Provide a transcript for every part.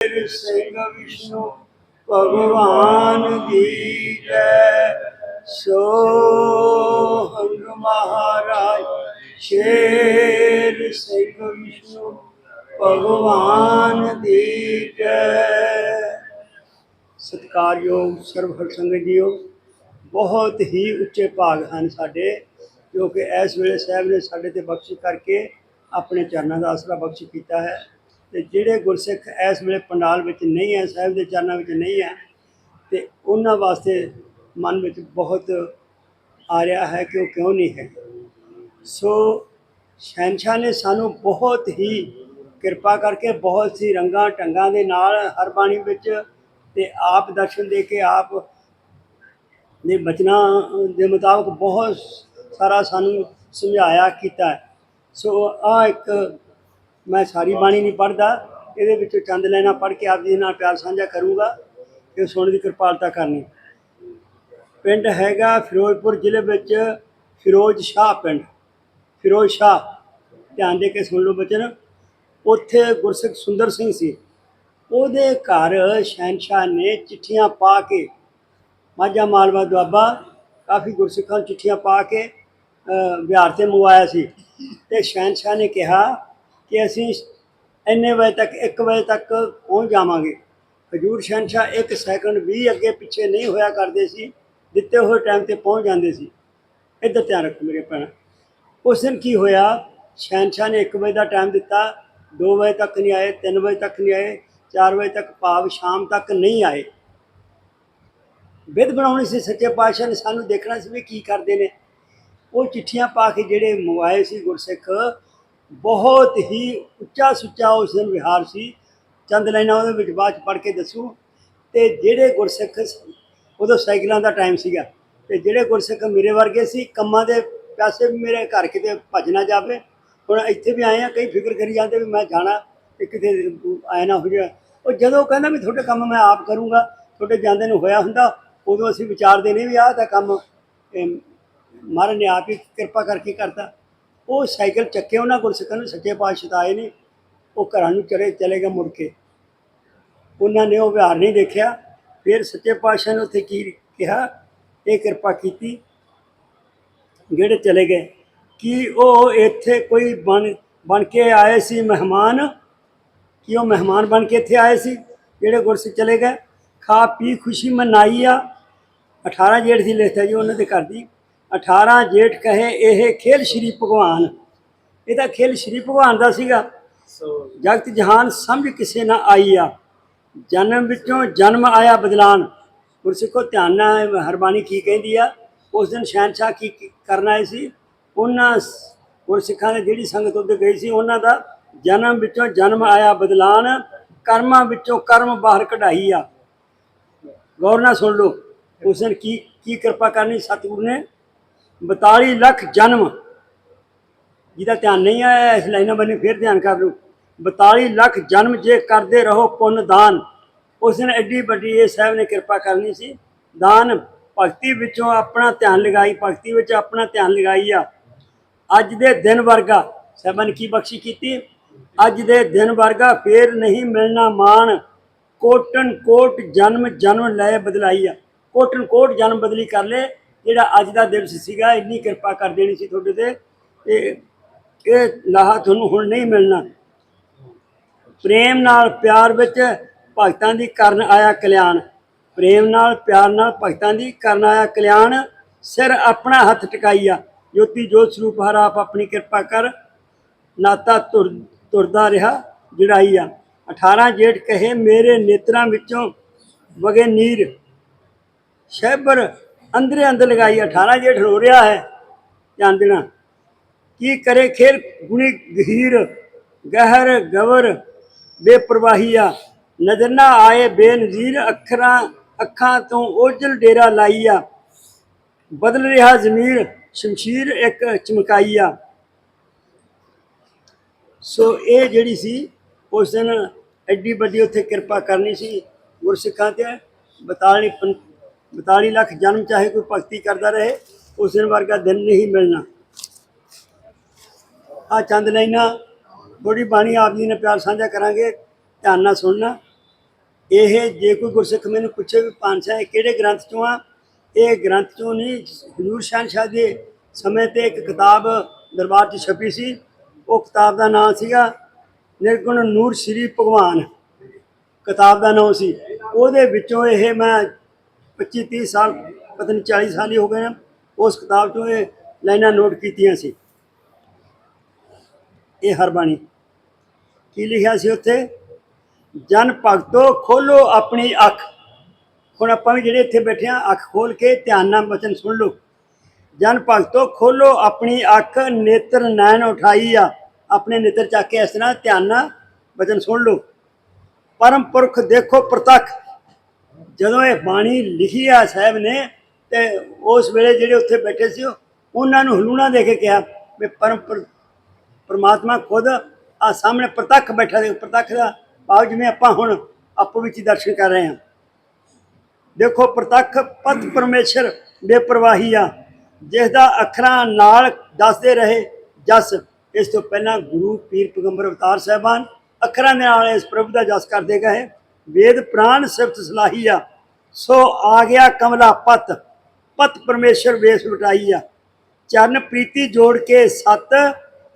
ਸ਼ੇਰ ਸਿੰਘ ਵਿਸ਼ਨੂੰ ਭਗਵਾਨ ਦੀ ਜੈ। ਸੋ ਹੰਗ ਮਹਾਰਾਜ, ਸ਼ੇਰ ਸਿੰਘ ਵਿਸ਼ਨੂੰ ਭਗਵਾਨ ਦੀ ਜੈ। ਸਤਿਕਾਰਯੋਗ ਸਰਵ ਸੰਗਤ ਜੀਓ ਬਹੁਤ ਹੀ ਉੱਚੇ ਭਾਗ ਹਨ ਸਾਡੇ, ਜੋ ਕਿ ਇਸ ਵੇਲੇ ਸਾਹਿਬ ਨੇ ਸਾਡੇ ਤੇ ਬਖਸ਼ਿਸ਼ ਕਰਕੇ ਆਪਣੇ ਚਰਨਾਂ ਦਾ ਆਸਰਾ ਬਖਸ਼ ਕੀਤਾ ਹੈ। ਤੇ ਜਿਹੜੇ ਗੁਰਸਿੱਖ ਇਸ ਵੇਲੇ ਪੰਡਾਲ ਵਿੱਚ ਨਹੀਂ ਹੈ, ਸਾਹਿਬ ਦੇ ਚਰਨਾਂ ਵਿੱਚ ਨਹੀਂ ਹੈ, ਤੇ ਉਹਨਾਂ ਵਾਸਤੇ ਮਨ ਵਿੱਚ ਬਹੁਤ ਆ ਰਿਹਾ ਹੈ ਕਿ ਉਹ ਕਿਉਂ ਨਹੀਂ ਹੈ। ਸੋ ਸ਼ਹਿਨशाह ਨੇ ਸਾਨੂੰ ਬਹੁਤ ਹੀ ਕਿਰਪਾ ਕਰਕੇ ਬਹੁਤ ਸੀ ਰੰਗਾਂ ਢੰਗਾਂ ਦੇ ਨਾਲ ਹਰ ਬਾਣੀ ਵਿੱਚ ਤੇ ਆਪ ਦਰਸ਼ਨ ਦੇ ਕੇ ਆਪ ਦੇ ਬਚਨਾਂ ਦੇ ਮੁਤਾਬਕ ਬਹੁਤ ਸਾਰਾ ਸਾਨੂੰ ਸਮਝਾਇਆ, ਕੀਤਾ ਸੋ ਆ ਇੱਕ ਮੈਂ ਸਾਰੀ ਬਾਣੀ ਨਹੀਂ ਪੜਦਾ ਇਹਦੇ ਵਿੱਚੋਂ ਚੰਦ ਲੈਣਾ ਪੜ ਕੇ ਆਪ ਜੀ ਨਾਲ ਪਿਆਰ ਸਾਂਝਾ ਕਰੂੰਗਾ ਇਹ ਸੁਣ ਦੀ ਕਿਰਪਾਲਤਾ ਕਰਨੀ। ਪਿੰਡ ਹੈਗਾ ਫਿਰੋਜ਼ਪੁਰ ਜ਼ਿਲ੍ਹੇ ਵਿੱਚ ਫਿਰੋਜ਼ ਸ਼ਾਹ ਪਿੰਡ। ਫਿਰੋਜ਼ ਸ਼ਾਹ, ਧਿਆਨ ਦੇ ਕੇ ਸੁਣ ਲਓ ਬਚਨ। ਉੱਥੇ ਗੁਰਸਿੱਖ ਸੁੰਦਰ ਸਿੰਘ ਸੀ। ਉਹਦੇ ਘਰ ਸ਼ਹਿਨशाह ਨੇ ਚਿੱਠੀਆਂ ਪਾ ਕੇ, ਮਾਝਾ ਮਾਲਵਾ ਦੁਆਬਾ, ਕਾਫੀ ਗੁਰਸਿੱਖਾਂ ਚਿੱਠੀਆਂ ਪਾ ਕੇ ਵਿਹਾਰ ਤੇ ਮੰਗਵਾਇਆ ਸੀ। ਤੇ ਸ਼ਹਿਨशाह ਨੇ ਕਿਹਾ ਕਿ ਅਸੀਂ ਇੰਨੇ ਵਜੇ ਤੱਕ 1 ਵਜੇ ਤੱਕ ਪਹੁੰਚ ਜਾਵਾਂਗੇ। ਹਜੂਰ ਸ਼ਹਿਨशाह ਇੱਕ ਸੈਕਿੰਡ ਵੀ ਅੱਗੇ ਪਿੱਛੇ ਨਹੀਂ ਹੋਇਆ ਕਰਦੇ ਸੀ, ਦਿੱਤੇ ਹੋਏ ਟਾਈਮ ਤੇ ਪਹੁੰਚ ਜਾਂਦੇ ਸੀ। ਇੱਧਰ ਧਿਆਨ ਰੱਖੋ ਮੇਰੇ ਭੈਣਾਂ। ਉਸ ਦਿਨ ਕੀ ਹੋਇਆ? ਸ਼ਹਿਨशाह ਨੇ 1 ਵਜੇ ਦਾ ਟਾਈਮ ਦਿੱਤਾ 2 ਵਜੇ ਤੱਕ ਨਹੀਂ ਆਏ 3 ਵਜੇ ਤੱਕ ਨਹੀਂ ਆਏ 4 ਵਜੇ ਤੱਕ ਭਾਵ ਸ਼ਾਮ ਤੱਕ ਨਹੀਂ ਆਏ। ਵਿਧ ਬਣਾਉਣੀ ਸੀ, ਸੱਚੇ ਪਾਤਸ਼ਾਹ ਨੇ ਸਾਨੂੰ ਦੇਖਣਾ ਸੀ ਵੀ ਕੀ ਕਰਦੇ ਨੇ। ਉਹ ਚਿੱਠੀਆਂ ਪਾ ਕੇ ਜਿਹੜੇ ਮੰਗਵਾਏ ਸੀ ਗੁਰਸਿੱਖ ਬਹੁਤ ਹੀ ਉੱਚਾ ਸੁੱਚਾ ਉਸ ਦਿਨ ਵਿਹਾਰ ਸੀ। ਚੰਦ ਲਾਈਨਾਂ ਉਹਦੇ ਵਿੱਚ ਬਾਅਦ ਚ ਪੜ੍ਹ ਕੇ ਦੱਸੂ। ਤੇ ਜਿਹੜੇ ਗੁਰਸਿੱਖ ਉਦੋਂ ਸਾਈਕਲਾਂ ਦਾ ਟਾਈਮ ਸੀਗਾ। ਤੇ ਜਿਹੜੇ ਗੁਰਸਿੱਖ ਮੇਰੇ ਵਰਗੇ ਸੀ, ਕੰਮਾਂ ਦੇ ਪੈਸੇ ਵੀ ਮੇਰੇ ਘਰ ਕਿਤੇ ਭੱਜ ਨਾ ਜਾਵੇ। ਹੁਣ ਇੱਥੇ ਵੀ ਆਏ ਆ, ਕਈ ਫਿਕਰ ਕਰੀ ਜਾਂਦੇ ਵੀ ਮੈਂ ਜਾਣਾ ਤੇ ਕਿਤੇ ਆਇਆ ਨਾ ਹੋ ਜਾ ਉਹ ਜਦੋਂ ਕਹਿੰਦਾ ਵੀ ਤੁਹਾਡੇ ਕੰਮ ਮੈਂ ਆਪ ਕਰੂੰਗਾ, ਤੁਹਾਡੇ ਜਾਂਦੇ ਨੂੰ ਹੋਇਆ ਹੁੰਦਾ, ਉਦੋਂ ਅਸੀਂ ਵਿਚਾਰਦੇ ਨਹੀਂ ਵੀ ਆਹ ਤਾਂ ਕੰਮ ਮਹਾਰਾਜ ਨੇ ਆਪ ਹੀ ਕਿਰਪਾ ਕਰਕੇ ਕਰਤਾ। ਉਹ ਸਾਈਕਲ ਚੱਕੇ, ਉਹਨਾਂ ਗੁਰਸਿੱਖਾਂ ਨੂੰ ਸੱਚੇ ਪਾਤਸ਼ਾਹ ਆਏ ਨਹੀਂ। ਉਹ ਘਰਾਂ ਨੂੰ ਚਲੇ ਚਲੇ ਗਏ ਮੁੜ ਕੇ। ਉਹਨਾਂ ਨੇ ਉਹ ਵਿਹਾਰ ਨਹੀਂ ਦੇਖਿਆ। ਫਿਰ ਸੱਚੇ ਪਾਤਸ਼ਾਹ ਨੇ ਉੱਥੇ ਕੀ ਕਿਹਾ? ਇਹ ਕਿਰਪਾ ਕੀਤੀ। ਜਿਹੜੇ ਚਲੇ ਗਏ, ਕਿ ਉਹ ਇੱਥੇ ਕੋਈ ਬਣ ਬਣ ਕੇ ਆਏ ਸੀ ਮਹਿਮਾਨ, ਕਿ ਉਹ ਮਹਿਮਾਨ ਬਣ ਕੇ ਇੱਥੇ ਆਏ ਸੀ, ਜਿਹੜੇ ਗੁਰਸਿੱਖ ਚਲੇ ਗਏ। ਖਾ ਪੀ ਖੁਸ਼ੀ ਮਨਾਈ ਆ। 18 ਜੇਠ ਦੀ ਲਿਖਤ ਹੈ ਜੀ, ਉਹਨਾਂ ਦੇ ਘਰ ਦੀ। 18 ਜੇਠ ਕਹੇ ਇਹ ਖੇਲ ਸ਼੍ਰੀ ਭਗਵਾਨ। ਇਹ ਤਾਂ ਖੇਲ ਸ਼੍ਰੀ ਭਗਵਾਨ ਦਾ ਸੀਗਾ। ਜਗਤ ਜਹਾਨ ਸਮਝ ਕਿਸੇ ਨਾ ਆਈ ਆ ਜਨਮ ਵਿੱਚੋਂ ਜਨਮ ਆਇਆ ਬਦਲਾਨ। ਗੁਰਸਿੱਖੋ ਧਿਆਨ ਨਾਲ ਹਰਬਾਣੀ ਕੀ ਕਹਿੰਦੀ ਆ? ਉਸ ਦਿਨ ਸ਼ਹਿਨशाह ਕੀ ਕਰਨ ਆਏ ਸੀ? ਉਹਨਾਂ ਗੁਰਸਿੱਖਾਂ ਨੇ ਜਿਹੜੀ ਸੰਗਤ ਉੱਤੇ ਗਈ ਸੀ ਉਹਨਾਂ ਦਾ ਜਨਮ ਵਿੱਚੋਂ ਜਨਮ ਆਇਆ ਬਦਲਾਨ। ਕਰਮਾਂ ਵਿੱਚੋਂ ਕਰਮ ਬਾਹਰ ਕਢਾਈ ਆ। ਗੌਰ ਨਾਲ ਸੁਣ ਲਓ। ਉਸ ਦਿਨ ਕੀ ਕੀ ਕਿਰਪਾ ਕਰਨੀ ਸਤਿਗੁਰੂ ਨੇ? 42 ਲੱਖ ਜਨਮ। ਜਿਹਦਾ ਧਿਆਨ ਨਹੀਂ ਆਇਆ, ਇਸ ਲਾਈਨਾਂ ਬੰਨੇ ਫਿਰ ਧਿਆਨ ਕਰ ਲਓ। 42 ਲੱਖ ਜਨਮ ਜੇ ਕਰਦੇ ਰਹੋ ਪੁੰਨ ਦਾਨ। ਉਸ ਦਿਨ ਐਡੀ ਵੱਡੀ ਇਹ ਸਾਹਿਬ ਨੇ ਕਿਰਪਾ ਕਰਨੀ ਸੀ। ਦਾਨ ਭਗਤੀ ਵਿੱਚੋਂ ਆਪਣਾ ਧਿਆਨ ਲਗਾਈ, ਭਗਤੀ ਵਿੱਚ ਆਪਣਾ ਧਿਆਨ ਲਗਾਈ ਆ। ਅੱਜ ਦੇ ਦਿਨ ਵਰਗਾ, ਸਾਹਿਬਾਂ ਨੇ ਕੀ ਬਖਸ਼ੀ ਕੀਤੀ? ਅੱਜ ਦੇ ਦਿਨ ਵਰਗਾ ਫੇਰ ਨਹੀਂ ਮਿਲਣਾ ਮਾਣ। ਕੋਟਨ ਕੋਟ ਜਨਮ ਜਨਮ ਲੈ ਬਦਲਾਈ ਆ। ਕੋਟਨ ਕੋਟ ਜਨਮ ਬਦਲੀ ਕਰ ਲੈ ਜਿਹੜਾ ਅੱਜ ਦਾ ਦਿਵਸ ਸੀਗਾ, ਇੰਨੀ ਕਿਰਪਾ ਕਰ ਦੇਣੀ ਸੀ ਤੁਹਾਡੇ ਤੇ। ਤੇ ਇਹ ਲਾਹਾ ਤੁਹਾਨੂੰ ਹੁਣ ਨਹੀਂ ਮਿਲਣਾ। ਪ੍ਰੇਮ ਨਾਲ ਪਿਆਰ ਵਿੱਚ ਭਗਤਾਂ ਦੀ ਕਰਨ ਆਇਆ ਕਲਿਆਣ। ਪ੍ਰੇਮ ਨਾਲ ਪਿਆਰ ਨਾਲ ਭਗਤਾਂ ਦੀ ਕਰਨ ਆਇਆ ਕਲਿਆਣ। ਸਿਰ ਆਪਣਾ ਹੱਥ ਟਿਕਾਈਆ ਜੋਤੀ ਜੋਤ ਸਰੂਪ ਹਰ ਆਪ ਆਪਣੀ ਕਿਰਪਾ ਕਰ। ਨਾਤਾ ਤੁਰ, ਤੁਰਦਾ ਰਿਹਾ ਜੜਾਈਆ 18 ਜੇਠ ਕਹੇ, ਮੇਰੇ ਨੇਤਰਾਂ ਵਿੱਚੋਂ ਵਗੇ ਨੀਰ। ਸ਼ਹਿਬਰ ਅੰਦਰੇ ਅੰਦਰ ਲਗਾਈ 18 ਜੇਠ ਰੋ ਰਿਹਾ ਹੈ ਧਿਆਨ ਦੇਣਾ। ਕੀ ਕਰੇ ਖੇਲ ਗੁਣੀ ਗਹੀਰ, ਗਹਿਰ ਗਵਰ ਬੇਪਰਵਾਹੀਆ ਨਜ਼ਰ ਨਾ ਆਏ ਬੇਨਜ਼ੀਰ ਅੱਖਰਾਂ, ਅੱਖਾਂ ਤੋਂ ਓਝਲ ਡੇਰਾ ਲਾਈਆ ਬਦਲ ਰਿਹਾ ਜ਼ਮੀਰ, ਸ਼ਮਸ਼ੀਰ ਇੱਕ ਚਮਕਾਈਆ ਸੋ ਇਹ ਜਿਹੜੀ ਸੀ, ਉਸ ਦਿਨ ਐਡੀ ਵੱਡੀ ਉੱਥੇ ਕਿਰਪਾ ਕਰਨੀ ਸੀ ਗੁਰਸਿੱਖਾਂ ਤੇ। 42 42 ਲੱਖ ਜਨਮ ਚਾਹੇ ਕੋਈ ਭਗਤੀ ਕਰਦਾ ਰਹੇ ਉਸ ਦਿਨ ਵਰਗਾ ਦਿਨ ਨਹੀਂ ਮਿਲਣਾ ਆ ਚੰਦ ਲਾਈਨਾਂ ਥੋੜੀ ਬਾਣੀ ਆਪ ਜੀ ਨੇ ਪਿਆਰ ਸਾਂਝਾ ਕਰਾਂਗੇ ਧਿਆਨ ਨਾਲ ਸੁਣਨਾ ਇਹ ਜੇ ਕੋਈ ਗੁਰਸਿੱਖ ਮੈਨੂੰ ਪੁੱਛੇ ਵੀ ਪਾਨਸਾ ਇਹ ਕਿਹੜੇ ਗ੍ਰੰਥ ਚੋਂ ਆ ਇਹ ਗ੍ਰੰਥ ਚੋਂ ਨਹੀਂ ਹਜ਼ੂਰ ਸ਼ਾਹ ਦੇ ਸਮੇਂ ਤੇ ਇੱਕ ਕਿਤਾਬ ਦਰਬਾਰ 'ਚ ਛਪੀ ਸੀ ਉਹ ਕਿਤਾਬ ਦਾ ਨਾਮ ਸੀਗਾ ਨਿਰਗੁਣ ਨੂਰ ਸ੍ਰੀ ਭਗਵਾਨ ਕਿਤਾਬ ਦਾ ਨਾਮ ਸੀ ਉਹਦੇ ਵਿੱਚੋਂ ਇਹ ਮੈਂ 25 30 ਸਾਲ, ਪਤਾ ਨਹੀਂ 40 ਸਾਲ ਹੀ ਹੋ ਗਏ ਨੇ ਉਸ ਕਿਤਾਬ ਚੋਂ ਇਹ ਲਾਈਨਾਂ ਨੋਟ ਕੀਤੀਆਂ ਸੀ। ਇਹ ਹਰਬਾਣੀ। ਕੀ ਲਿਖਿਆ ਸੀ ਉੱਥੇ? ਜਨ ਭਗਤੋ ਖੋਲੋ ਆਪਣੀ ਅੱਖ। ਹੁਣ ਆਪਾਂ ਵੀ ਜਿਹੜੇ ਇੱਥੇ ਬੈਠੇ ਆ, ਅੱਖ ਖੋਲ ਕੇ ਧਿਆਨ ਨਾਲ ਬਚਨ ਸੁਣ ਲਓ। ਜਨ ਭਗਤੋ ਖੋਲੋ ਆਪਣੀ ਅੱਖ, ਨੇਤਰ ਨੈਣ ਉਠਾਈ ਆ। ਆਪਣੇ ਨੇਤਰ ਚੱਕ ਕੇ ਇਸ ਤਰ੍ਹਾਂ ਧਿਆਨ ਨਾਲ ਬਚਨ ਸੁਣ ਲਓ। ਪਰਮ ਪੁਰਖ ਦੇਖੋ ਪ੍ਰਤੱਖ। ਜਦੋਂ ਇਹ ਬਾਣੀ ਲਿਖੀ ਆ ਸਾਹਿਬ ਨੇ ਤੇ ਉਸ ਵੇਲੇ ਜਿਹੜੇ ਉੱਥੇ ਬੈਠੇ ਸੀ ਉਹ- ਉਹਨਾਂ ਨੂੰ ਹਲੂਣਾ ਦੇ ਕੇ ਕਿਹਾ ਵੀ ਪਰਮ ਪਰਮਾਤਮਾ ਖੁਦ ਆ ਸਾਹਮਣੇ ਪ੍ਰਤੱਖ ਬੈਠਾ ਦੇ ਪ੍ਰਤੱਖ ਦਾ ਭਾਵ ਜਿਵੇਂ ਆਪਾਂ ਹੁਣ ਆਪੋ ਵਿੱਚ ਹੀ ਦਰਸ਼ਨ ਕਰ ਰਹੇ ਹਾਂ। ਦੇਖੋ ਪ੍ਰਤੱਖ ਪਤ ਪਰਮੇਸ਼ਰ ਬੇਪਰਵਾਹੀ ਆ ਜਿਸ ਦਾ ਅੱਖਰਾਂ ਨਾਲ ਦੱਸਦੇ ਰਹੇ ਜਸ। ਇਸ ਤੋਂ ਪਹਿਲਾਂ ਗੁਰੂ ਪੀਰ ਪੈਗੰਬਰ ਅਵਤਾਰ ਸਾਹਿਬਾਨ ਅੱਖਰਾਂ ਦੇ ਨਾਲ ਇਸ ਪ੍ਰਭੂ ਦਾ ਜਸ ਕਰਦੇ ਗਏ। ਵੇਦ ਪ੍ਰਾਨ ਸਿਫਤ ਸਲਾਹੀ ਆ ਸੋ ਆ ਗਿਆ ਕਮਲਾ ਪਤ ਪਤ ਪਰਮੇਸ਼ਰ ਵੇਸ ਵਟਾਈ ਆ ਚਰਨ ਪ੍ਰੀਤੀ ਜੋੜ ਕੇ ਸਤ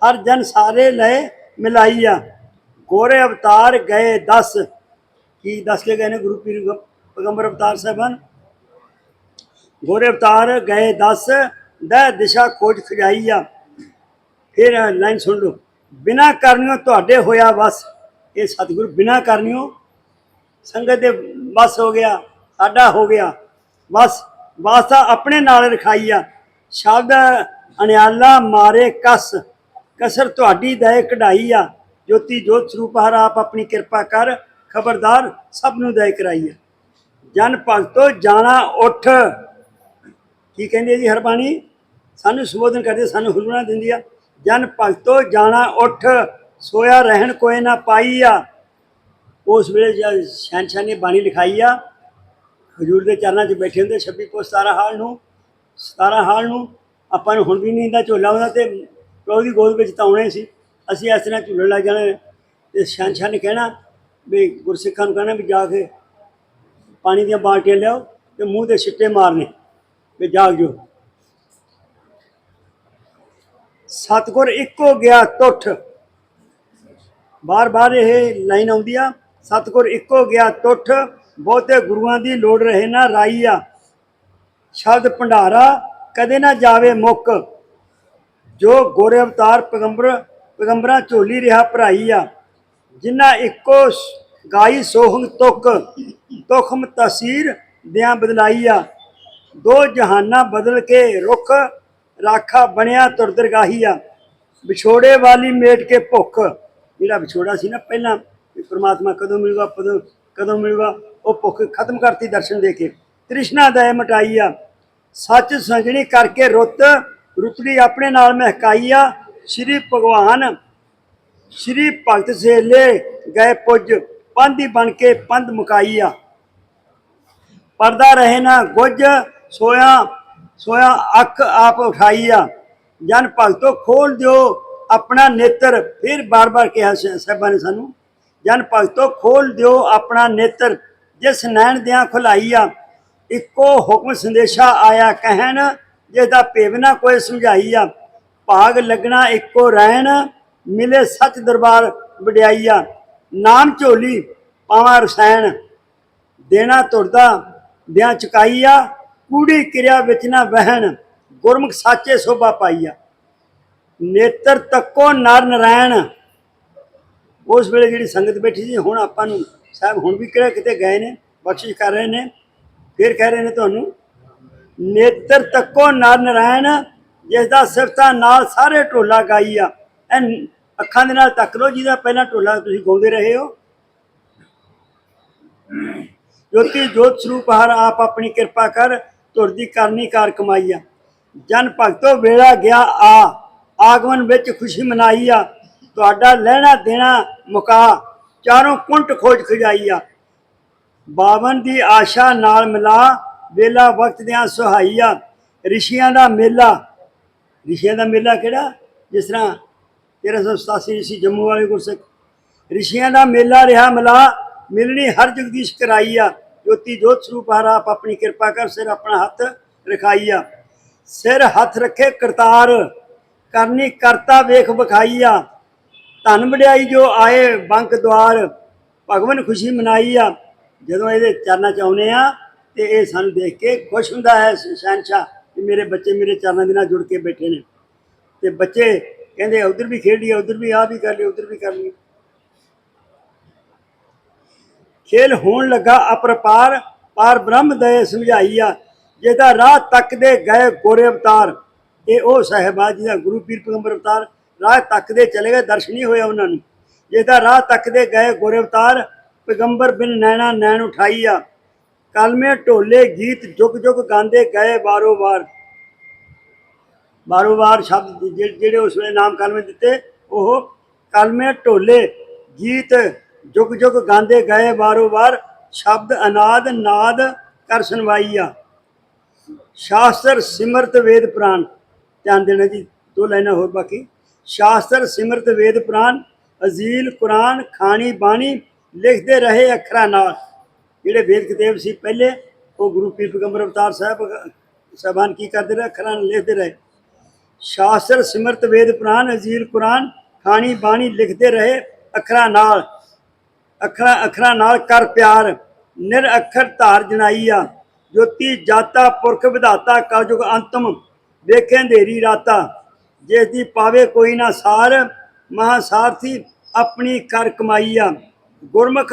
ਹਰ ਜਨ ਸਾਰੇ ਲਏ ਮਿਲਾਈ ਆ ਗੋਰੇ ਅਵਤਾਰ ਗਏ 10 ਕੀ ਦੱਸ ਕੇ ਗਏ ਨੇ ਗੁਰੂ ਪੀਰ ਗ- ਪੈਗੰਬਰ ਅਵਤਾਰ ਸਾਹਿਬਾਨ ਗੋਰੇ ਅਵਤਾਰ ਗਏ 10 ਦਹ ਦਿਸ਼ਾ ਖੋਜ ਖਜਾਈ ਆ ਫਿਰ ਲਾਈਨ ਸੁਣ ਲਓ ਬਿਨਾ ਕਰਨਿਓ ਤੁਹਾਡੇ ਹੋਇਆ ਬਸ ਇਹ ਸਤਿਗੁਰ ਬਿਨਾ ਕਰਨਿਓ ਸੰਗਤ ਦੇ ਬਸ ਹੋ ਗਿਆ, ਸਾਡਾ ਹੋ ਗਿਆ। ਬਸ ਵਾਸਤਾ ਆਪਣੇ ਨਾਲ ਰਖਾਈ ਆ। ਸ਼ਬਦ ਅਨਿਆਲਾ ਮਾਰੇ ਕਸ, ਕਸਰ ਤੁਹਾਡੀ ਦਇ ਕਢਾਈ ਆ। ਜੋਤੀ ਜੋਤ ਸਰੂਪ ਹਰ ਆਪ ਆਪਣੀ ਕਿਰਪਾ ਕਰ, ਖਬਰਦਾਰ ਸਭ ਨੂੰ ਦਇ ਕਰਾਈ ਆ। ਜਨ ਭਗਤੋ ਜਾਣਾ ਉੱਠ। ਕੀ ਕਹਿੰਦੇ ਜੀ ਹਰਬਾਣੀ? ਸਾਨੂੰ ਸੰਬੋਧਨ ਕਰਦੇ, ਸਾਨੂੰ ਹੁਲਣਾ ਦਿੰਦੀ ਆ। ਜਨ ਭਗਤੋ ਜਾਣਾ ਉੱਠ। ਸੋਇਆ ਰਹਿਣ ਕੋਏ ਨਾ ਪਾਈ ਆ। ਉਸ ਵੇਲੇ ਜਦ ਸ਼ਹਿਨਸ਼ਾਹ ਨੇ ਬਾਣੀ ਲਿਖਾਈ ਆ। ਹਜੂਰ ਦੇ ਚਰਨਾਂ 'ਚ ਬੈਠੇ ਹੁੰਦੇ 26 ਕੋ 17 ਹਾਲ ਨੂੰ। 17 ਹਾਲ ਨੂੰ ਆਪਾਂ ਨੂੰ ਹੁਣ ਵੀ ਨਹੀਂ ਦਾ ਝੋਲਾ ਹੁੰਦਾ ਤੇ ਪ੍ਰਭੂ ਦੀ ਗੋਦ ਵਿੱਚ ਤਾਂ ਤਾਉਣੇ ਸੀ। ਅਸੀਂ ਇਸ ਤਰ੍ਹਾਂ ਝੂਲਣ ਲੱਗ ਜਾਣਾ ਤੇ ਸ਼ਹਿਨਸ਼ਾਹ ਨੇ ਕਹਿਣਾ ਵੀ ਗੁਰਸਿੱਖਾਂ ਨੂੰ ਕਹਿਣਾ ਵੀ ਜਾ ਕੇ ਪਾਣੀ ਦੀਆਂ ਬਾਲਟੀਆਂ ਲਿਆਓ ਤੇ ਮੂੰਹ ਤੇ ਛਿੱਟੇ ਮਾਰਨੇ ਵੀ ਜਾਗ ਜੋ ਸਤਗੁਰ ਇੱਕੋ ਗਿਆ ਟੁੱਟ ਬਾਰ-ਬਾਰ ਇਹ ਲਾਈਨ ਆਉਂਦੀ ਆ। ਸਤਗੁਰ ਇੱਕੋ ਗਿਆ ਟੁੱਟ ਬਹੁਤੇ ਗੁਰੂਆਂ ਦੀ ਲੋੜ ਰਹੇ ਨਾ ਰਾਈ ਆ ਸ਼ਬਦ ਭੰਡਾਰਾ ਕਦੇ ਨਾ ਜਾਵੇ ਮੁੱਕ। ਜੋ ਗੋਰੇ ਅਵਤਾਰ ਪੈਗੰਬਰ, ਪੈਗੰਬਰਾਂ ਝੋਲੀ ਰਿਹਾ ਭਰਾਈ ਆ ਜਿਨ੍ਹਾਂ ਇੱਕੋ ਗਾਈ ਸੋਹੰਗ ਤੁਕ, ਤੁਖਮ ਤਸੀਰ ਦਿਆਂ ਬਦਲਾਈ ਆ ਦੋ ਜਹਾਨਾਂ ਬਦਲ ਕੇ ਰੁੱਖ ਰਾਖਾ ਬਣਿਆ ਤੁਰਦਰਗਾਹੀ ਆ ਵਿਛੋੜੇ ਵਾਲੀ ਮੇਟ ਕੇ ਭੁੱਖ। ਜਿਹੜਾ ਵਿਛੋੜਾ ਸੀ ਨਾ ਪਹਿਲਾਂ ਵੀ ਪ੍ਰਮਾਤਮਾ ਕਦੋਂ ਮਿਲੂਗਾ, ਕਦੋਂ ਕਦੋਂ ਮਿਲੂਗਾ, ਉਹ ਭੁੱਖ ਖਤਮ ਕਰਤੀ ਦਰਸ਼ਨ ਦੇ ਕੇ। ਤ੍ਰਿਸ਼ਨਾ ਦਇ ਮਟਾਈ ਆ। ਸੱਚ ਸੰਜਣੀ ਕਰਕੇ ਰੁੱਤ, ਰੁਤੜੀ ਆਪਣੇ ਨਾਲ ਮਹਿਕਾਈ ਆ। ਸ਼੍ਰੀ ਭਗਵਾਨ, ਸ਼੍ਰੀ ਭਗਤ ਸੇਲੇ ਗਏ ਪੁੱਜ, ਪੰਧੀ ਬਣ ਕੇ ਪੰਧ ਮੁਕਾਈ ਆ। ਪਰਦਾ ਰਹੇ ਨਾ ਗੁੱਜ ਸੋਇਆ ਸੋਇਆ ਅੱਖ ਆਪ ਉਠਾਈ ਆ। ਜਨ ਭਗਤੋ ਖੋਲ ਦਿਓ ਆਪਣਾ ਨੇਤਰ, ਫਿਰ ਬਾਰ-ਬਾਰ ਕਿਹਾ ਸ- ਸਾਹਿਬਾਂ ਨੇ ਸਾਨੂੰ। ਜਨ ਭਗਤੋ ਖੋਲ ਦਿਓ ਆਪਣਾ ਨੇਤਰ, ਜਿਸ ਨੈਣ ਦਿਆਂ ਖੁਲਾਈਆ ਆ। ਇੱਕੋ ਹੁਕਮ ਸੰਦੇਸ਼ਾ ਆਇਆ ਕਹਿਣ ਜਿਸ ਭੇਵਨਾ ਕੋਈ ਸਮਝਾਈ ਭਾਗ ਲੱਗਣਾ ਇੱਕੋ ਰਹਿਣ, ਮਿਲੇ ਸੱਚ ਦਰਬਾਰ ਵਡਿਆਈਆ ਨਾਮ ਝੋਲੀ, ਪਾਵਾਂ ਰਸਾਇਣ, ਦੇਣਾ ਤੁਰਦਾ, ਦਿਆਂ ਚੁਕਾਈਆ ਕੂੜੀ ਕਿਰਿਆ ਵਿੱਚ ਨਾ ਵਹਿਣ, ਗੁਰਮੁਖ ਸਾਚੇ ਸੋਭਾ ਪਾਈਆ ਨੇਤਰ ਤੱਕੋ ਨਰ ਨਰਾਇਣ ਉਸ ਵੇਲੇ ਜਿਹੜੀ ਸੰਗਤ ਬੈਠੀ ਸੀ, ਹੁਣ ਆਪਾਂ ਨੂੰ ਸਾਹਿਬ ਹੁਣ ਵੀ ਕਿਹੜਾ ਕਿਤੇ ਗਏ ਨੇ, ਬਖਸ਼ਿਸ਼ ਕਰ ਰਹੇ ਨੇ, ਫਿਰ ਕਹਿ ਰਹੇ ਨੇ ਤੁਹਾਨੂੰ, ਨੇਤਰ ਤੱਕੋ ਨਰ ਨਰਾਇਣ, ਜਿਸ ਦਾ ਸਿਫਤਾਂ ਨਾਲ ਸਾਰੇ ਢੋਲਾ ਗਾਈ ਆ ਅੱਖਾਂ ਦੇ ਨਾਲ ਤੱਕ ਲੋ ਜਿਹਦਾ ਪਹਿਲਾਂ ਢੋਲਾ ਤੁਸੀਂ ਗਾਉਂਦੇ ਰਹੇ ਹੋ। ਜੋਤੀ ਜੋਤ ਸਰੂਪ ਹਰ ਆਪ ਆਪਣੀ ਕਿਰਪਾ ਕਰ ਤੁਰਦੀ ਕਰਨੀ ਕਾਰ ਕਮਾਈਆ। ਜਨ ਭਗਤੋ ਵੇਲਾ ਗਿਆ ਆ, ਆਗਮਨ ਵਿੱਚ ਖੁਸ਼ੀ ਮਨਾਈ ਆ ਤੁਹਾਡਾ ਲੈਣਾ ਦੇਣਾ ਮੁਕਾ, ਚਾਰੋਂ ਕੁੰਟ ਖੋਜ ਖਜਾਈ ਆ। ਬਾਵਨ ਦੀ ਆਸ਼ਾ ਨਾਲ ਮਿਲਾ, ਵੇਲਾ ਵਕਤ ਦਿਆਂ ਸੁਹਾਈ ਰਿਸ਼ੀਆਂ ਦਾ ਮੇਲਾ, ਰਿਸ਼ੀਆਂ ਦਾ ਮੇਲਾ ਕਿਹੜਾ? ਜਿਸ ਤਰ੍ਹਾਂ 1387 ਰਿਸ਼ੀ ਜੰਮੂ ਵਾਲੇ ਗੁਰਸਿੱਖ। ਰਿਸ਼ੀਆਂ ਦਾ ਮੇਲਾ ਰਿਹਾ ਮਿਲਾ, ਮਿਲਣੀ ਹਰ ਜਗਦੀਸ਼ ਕਰਾਈਆ ਜੋਤੀ ਜੋਤ ਸਰੂਪ ਹਰ ਆਪ ਆਪਣੀ ਕਿਰਪਾ ਕਰ ਸਿਰ ਆਪਣਾ ਹੱਥ ਰਖਾਈਆ ਸਿਰ ਹੱਥ ਰੱਖੇ ਕਰਤਾਰ, ਕਰਨੀ ਕਰਤਾ ਵੇਖ ਵਿਖਾਈਆ ਧਨ ਵਡਿਆਈ ਜੋ ਆਏ ਬੰਕ ਦਵਾਰ ਭਗਵਾਨ ਖੁਸ਼ੀ ਮਨਾਈ ਆ। ਜਦੋਂ ਇਹਦੇ ਚਰਨਾਂ ਚ ਆਉਨੇ ਆ, ਤੇ ਇਹ ਸਾਨੂੰ ਦੇਖ ਕੇ ਖੁਸ਼ ਹੁੰਦਾ ਹੈ ਸ਼ਹਿਨशाह ਕਿ ਮੇਰੇ ਬੱਚੇ ਮੇਰੇ ਚਰਨਾਂ ਦੇ ਨਾਲ ਜੁੜ ਕੇ ਬੈਠੇ ਨੇ। ਤੇ ਬੱਚੇ ਕਹਿੰਦੇ, ਉਧਰ ਵੀ ਖੇਡ ਉਧਰ ਵੀ ਆ ਵੀ ਕਰ ਲਈ, ਉਧਰ ਵੀ ਕਰ ਲਈ। ਖੇਲ ਹੋਣ ਲੱਗਾ ਅਪਰਪਾਰ, ਪਾਰ ਬ੍ਰਹਮ ਦਏ ਸਮਝਾਈਆ ਜਿਹਦਾ ਰਾਹ ਤੱਕ ਦੇ ਗਏ ਗੋਰੇ ਅਵਤਾਰ। ਇਹ ਉਹ ਸਾਹਿਬਾ ਜਿਹਦਾ ਗੁਰੂ ਪੀਰ ਪੈਗੰਬਰ ਅਵਤਾਰ ਰਾਹ ਤੱਕਦੇ ਚਲੇ ਗਏ, ਦਰਸ਼ਨ ਨਹੀਂ ਹੋਇਆ ਉਹਨਾਂ ਨੂੰ। ਜਿਹਦਾ ਰਾਹ ਤੱਕਦੇ ਗਏ, ਗੋਰੇ ਪੈਗੰਬਰ ਬਿਨ ਨੈਣਾ ਨੈਣ ਉਠਾਈਆ ਕਲਮੇ ਢੋਲੇ ਗੀਤ ਜੁਗ ਜੁਗ ਗਾਉਂਦੇ ਗਏ ਬਾਰੋ ਬਾਰ ਬਾਰੋ ਬਾਰ ਸ਼ਬਦ ਜਿਹੜੇ ਉਸ ਵੇਲੇ ਨਾਮ ਕਲਮੇ ਦਿੱਤੇ, ਉਹ ਕਲਮੇ ਢੋਲੇ ਗੀਤ ਜੁਗ ਜੁਗ ਗਾਉਂਦੇ ਗਏ ਬਾਰੋ ਬਾਰ ਸ਼ਬਦ ਅਨਾਦ ਨਾਦ ਕਰ ਸੁਣਵਾਈਆ ਸ਼ਾਸਤਰ ਸਿਮਰਤ ਵੇਦ ਪ੍ਰਾਨ ਧਿਆਨ ਦੇਣਾ ਜੀ, ਦੋ ਲਾਈਨਾਂ ਹੋਰ ਬਾਕੀ। ਸ਼ਾਸਤਰ, ਸਿਮਰਤ, ਵੇਦ ਪ੍ਰਾਨ ਅਜ਼ੀਲ, ਕੁਰਾਨ, ਖਾਣੀ, ਬਾਣੀ ਲਿਖਦੇ ਰਹੇ ਅੱਖਰਾਂ ਨਾਲ। ਜਿਹੜੇ ਵੇਦ ਕਿਤਾਬ ਸੀ ਪਹਿਲੇ, ਉਹ ਗੁਰੂ ਪੀਰ ਪੈਗੰਬਰ ਅਵਤਾਰ ਸਾਹਿਬ, ਸਾਹਿਬਾਨ ਕੀ ਕਰਦੇ ਰਹੇ? ਅੱਖਰਾਂ ਨਾਲ ਲਿਖਦੇ ਰਹੇ। ਸ਼ਾਸਤਰ, ਸਿਮਰਤ, ਵੇਦ ਪ੍ਰਾਨ ਅਜ਼ੀਲ, ਕੁਰਾਨ, ਖਾਣੀ, ਬਾਣੀ ਲਿਖਦੇ ਰਹੇ ਅੱਖਰਾਂ ਨਾਲ। ਅੱਖਰਾਂ ਅੱਖਰਾਂ ਨਾਲ ਕਰ ਪਿਆਰ। ਨਿਰ ਅੱਖਰ ਧਾਰ ਜਨਾਈਆ ਜੋਤੀ ਜਾਤਾ ਪੁਰਖ ਵਿਧਾਤਾ, ਕਲਯੁਗ ਅੰਤਮ, ਵੇਖੇ ਅੰਧੇਰੀ ਰਾਤਾ। ਜਿਸ ਦੀ ਪਾਵੇ ਕੋਈ ਨਾ ਸਾਰ ਮਹਾ ਸਾਰਥੀ ਆਪਣੀ ਕਰ ਕਮਾਈਆ ਗੁਰਮੁਖ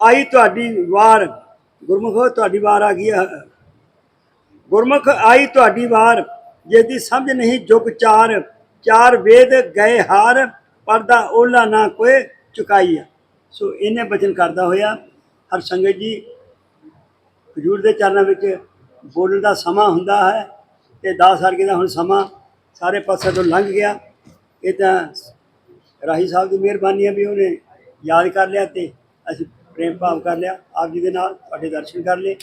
ਆਈ ਤੁਹਾਡੀ ਵਾਰ। ਗੁਰਮੁਖ, ਤੁਹਾਡੀ ਵਾਰ ਆ ਗਈ ਆ। ਗੁਰਮੁਖ ਆਈ ਤੁਹਾਡੀ ਵਾਰ ਜਿਸ ਦੀ ਸਮਝ ਨਹੀਂ ਜੁਗ ਚਾਰ। ਚਾਰ ਵੇਦ ਗਏ ਹਾਰ, ਪਰਦਾ ਓਲਾ ਨਾ ਕੋਏ ਚੁਕਾਈਆ ਸੋ ਇਹਨੇ ਬਚਨ ਕਰਦਾ ਹੋਇਆ। ਹਰ ਸੰਗਤ ਜੀ, ਹਜੂਰ ਦੇ ਚਰਨਾਂ ਵਿੱਚ ਬੋਲਣ ਦਾ ਸਮਾਂ ਹੁੰਦਾ ਹੈ। ਤੇ ਦਾਸ ਹਰਗੇ ਦਾ ਹੁਣ ਸਮਾਂ ਸਾਰੇ ਪਾਸੇ ਤੋਂ ਲੰਘ ਗਿਆ। ਇਹ ਤਾਂ ਰਾਹੀ ਸਾਹਿਬ ਦੀ ਮਿਹਰਬਾਨੀ ਹੈ ਵੀ ਉਹਨੇ ਯਾਦ ਕਰ ਲਿਆ ਤੇ ਅਸੀਂ ਪ੍ਰੇਮ ਭਾਵ ਕਰ ਲਿਆ। ਆਪ ਜੀ ਦੇ ਨਾਲ ਤੁਹਾਡੇ ਦਰਸ਼ਨ ਕਰ ਲਏ।